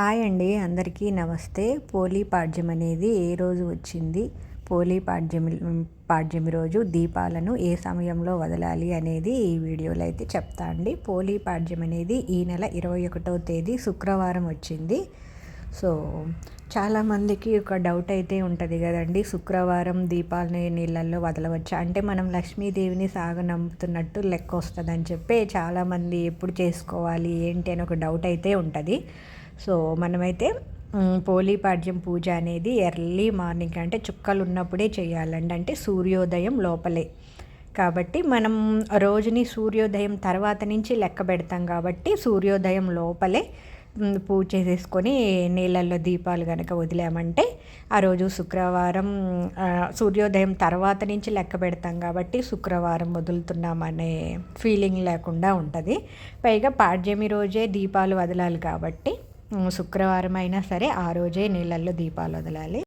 Hi అండి అందరికీ నమస్తే. పోలీ పాడ్యం అనేది ఏ రోజు వచ్చింది? పోలీ పాడ్యమి పాడ్యమి రోజు దీపాలను ఏ సమయంలో వదలాలి అనేది ఈ వీడియోలో అయితే చెప్తా అండి. పోలీ పాడ్యం అనేది ఈ నెల ఇరవై ఒకటో తేదీ శుక్రవారం వచ్చింది. సో చాలామందికి ఒక డౌట్ అయితే ఉంటుంది కదండి. శుక్రవారం దీపాలని నీళ్ళల్లో వదలవచ్చా? అంటే మనం లక్ష్మీదేవిని సాగనంపుతున్నట్టు లెక్క వస్తుందని చెప్పి చాలామంది ఎప్పుడు చేసుకోవాలి ఏంటి అని ఒక డౌట్ అయితే ఉంటుంది. సో మనమైతే పోలీపాడ్యం పూజ అనేది ఎర్లీ మార్నింగ్ అంటే చుక్కలు ఉన్నప్పుడే చేయాలండి. అంటే సూర్యోదయం లోపలే. కాబట్టి మనం రోజుని సూర్యోదయం తర్వాత నుంచి లెక్క పెడతాం కాబట్టి సూర్యోదయం లోపలే పూజ చేసేసుకొని నీళ్ళల్లో దీపాలు కనుక వదిలామంటే ఆ రోజు శుక్రవారం సూర్యోదయం తర్వాత నుంచి లెక్క పెడతాం కాబట్టి శుక్రవారం వదులుతున్నామనే ఫీలింగ్ లేకుండా ఉంటుంది. పైగా పాడ్యమి రోజే దీపాలు వదలాలి కాబట్టి శుక్రవారం అయినా సరే ఆ రోజే నీళ్ళల్లో దీపాలు వదలాలి.